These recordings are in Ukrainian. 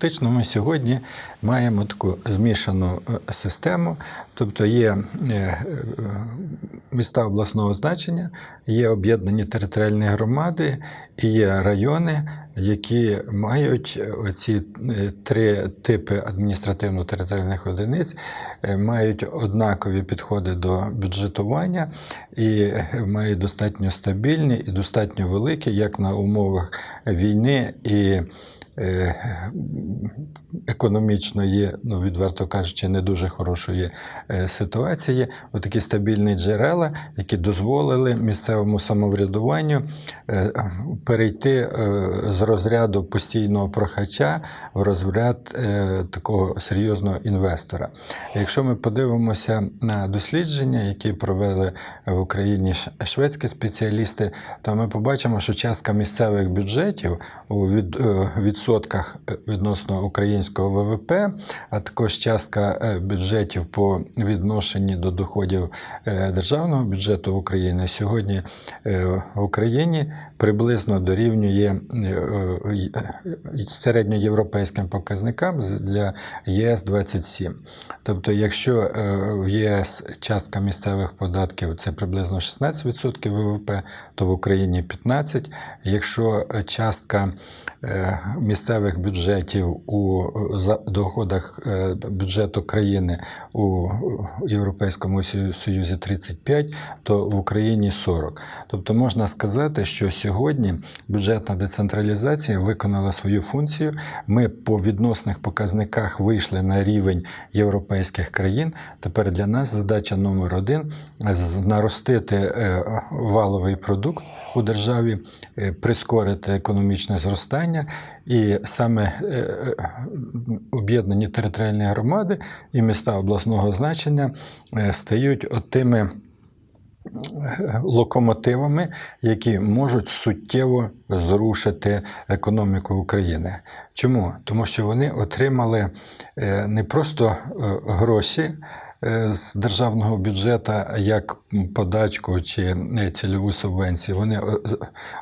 Фактично, ми сьогодні маємо таку змішану е, систему, тобто є е, е, міста обласного значення, є об'єднані територіальні громади і є райони, які мають оці три типи адміністративно-територіальних одиниць, мають однакові підходи до бюджетування і мають достатньо стабільні і достатньо великі, як на умовах війни і економічної, ну відверто кажучи, не дуже хорошої е, ситуації, отакі стабільні джерела, які дозволили місцевому самоврядуванню е, перейти е, з розряду постійного прохача в розряд е, такого серйозного інвестора. Якщо ми подивимося на дослідження, які провели в Україні шведські спеціалісти, то ми побачимо, що частка місцевих бюджетів від, е, відсотках е, відносно українського ВВП, а також частка е, бюджетів по відношенні до доходів е, державного бюджету України сьогодні в Україні приблизно дорівнює середньоєвропейським показникам для ЄС 27. Тобто, якщо в ЄС частка місцевих податків це приблизно 16% ВВП, то в Україні 15%. Якщо частка е, місцевих бюджетів у доходах е, бюджету країни у Європейському Сою- Союзі 35, то в Україні 40. Тобто можна сказати, що сьогодні бюджетна децентралізація виконала свою функцію. Ми по відносних показниках вийшли на рівень європейських країн. Тепер для нас задача номер один наростити е, валовий продукт у державі, е, прискорити економічне зростання, і саме е, е, об'єднані територіальні громади і міста обласного значення е, стають отими локомотивами, які можуть суттєво зрушити економіку України. Чому? Тому що вони отримали не просто гроші. Е, З державного бюджету як подачку чи е, цільову субвенцію, вони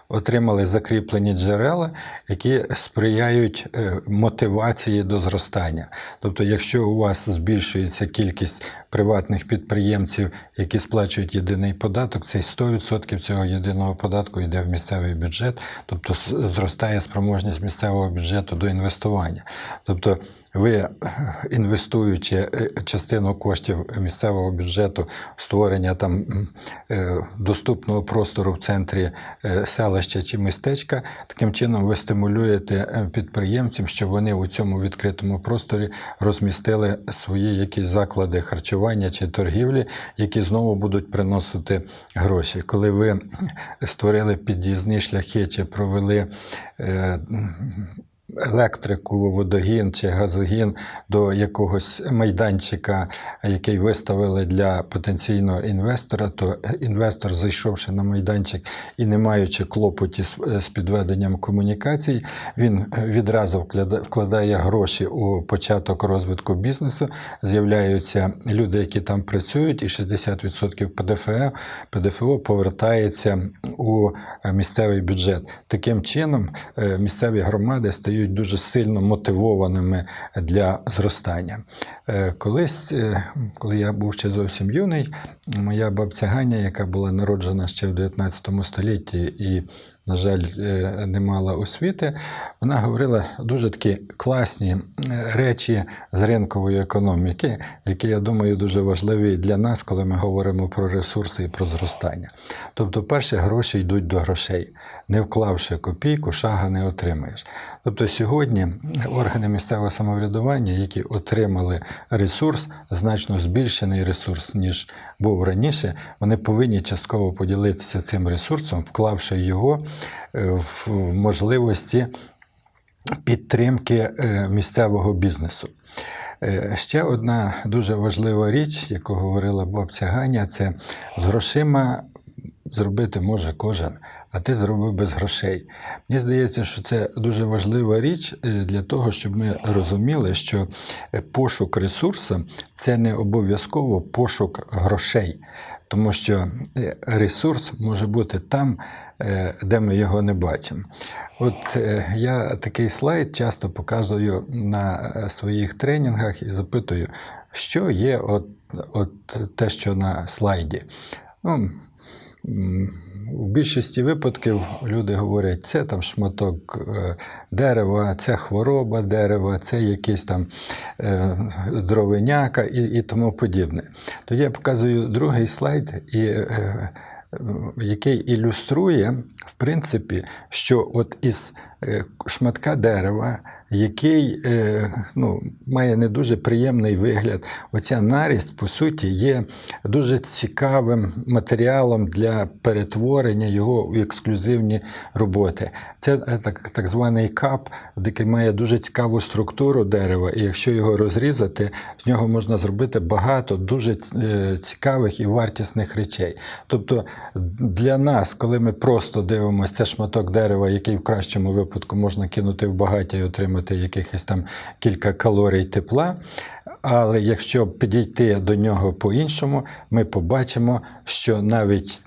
отримали закріплені джерела, які сприяють е, мотивації до зростання. Тобто, якщо у вас збільшується кількість приватних підприємців, які сплачують єдиний податок, цей 100% цього єдиного податку йде в місцевий бюджет, тобто зростає спроможність місцевого бюджету до інвестування. Тобто ви, е, інвестуючи е, частину коштів місцевого бюджету створення там е, доступного простору в центрі селища чи містечка, таким чином ви стимулюєте підприємців, щоб вони у цьому відкритому просторі розмістили свої якісь заклади харчування чи торгівлі, які знову будуть приносити гроші. Коли ви створили під'їзні шляхи чи провели електрику, водогін чи газогін до якогось майданчика, який виставили для потенційного інвестора, то інвестор, зайшовши на майданчик і не маючи клопоті з, підведенням комунікацій, він відразу вкладає гроші у початок розвитку бізнесу. З'являються люди, які там працюють, і 60% ПДФО, ПДФО повертається у місцевий бюджет. Таким чином, е, місцеві громади стають дуже сильно мотивованими для зростання. Е, Колись, е, коли я був ще зовсім юний, моя бабця Ганя, яка була народжена ще в 19 столітті і на жаль, е, не мала освіти, вона говорила дуже такі класні е, речі з ринкової економіки, які, я думаю, дуже важливі для нас, коли ми говоримо про ресурси і про зростання. Тобто, перше, гроші йдуть до грошей. Не вклавши копійку, шага не отримаєш. Тобто, сьогодні органи місцевого самоврядування, які отримали ресурс, значно збільшений ресурс, ніж був раніше, вони повинні частково поділитися цим ресурсом, вклавши його в в можливості підтримки е, місцевого бізнесу. Е, Ще одна дуже важлива річ, яку говорила бабця Ганя, це з грошима зробити може кожен, а ти зробив без грошей. Мені здається, що це дуже важлива річ е, для того, щоб ми розуміли, що е, пошук ресурсу це не обов'язково пошук грошей, тому що е, ресурс може бути там, де ми його не бачимо. От я такий слайд часто показую на своїх тренінгах і запитую, що є от, от те, що на слайді. Ну, у більшості випадків люди говорять, це там шматок е, дерева, це хвороба дерева, це якийсь там е, дровиняка і, і тому подібне. Тоді я показую другий слайд, е, який ілюструє, в принципі, що от із е, шматка дерева, який е, ну, має не дуже приємний вигляд, оця нарість, по суті, є дуже цікавим матеріалом для перетворення його в ексклюзивні роботи. Це е, так, так званий кап, який має дуже цікаву структуру дерева, і якщо його розрізати, з нього можна зробити багато дуже цікавих і вартісних речей. Тобто для нас, коли ми просто дивимося, це шматок дерева, який в кращому випадку можна кинути в багаття і отримати якихось там кілька калорій тепла. Але якщо підійти до нього по-іншому, ми побачимо, що навіть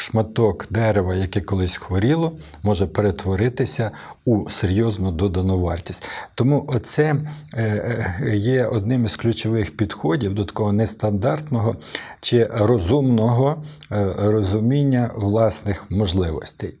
шматок дерева, яке колись хворіло, може перетворитися у серйозну додану вартість. Тому оце е, е, є одним із ключових підходів до такого нестандартного чи розумного е, розуміння власних можливостей.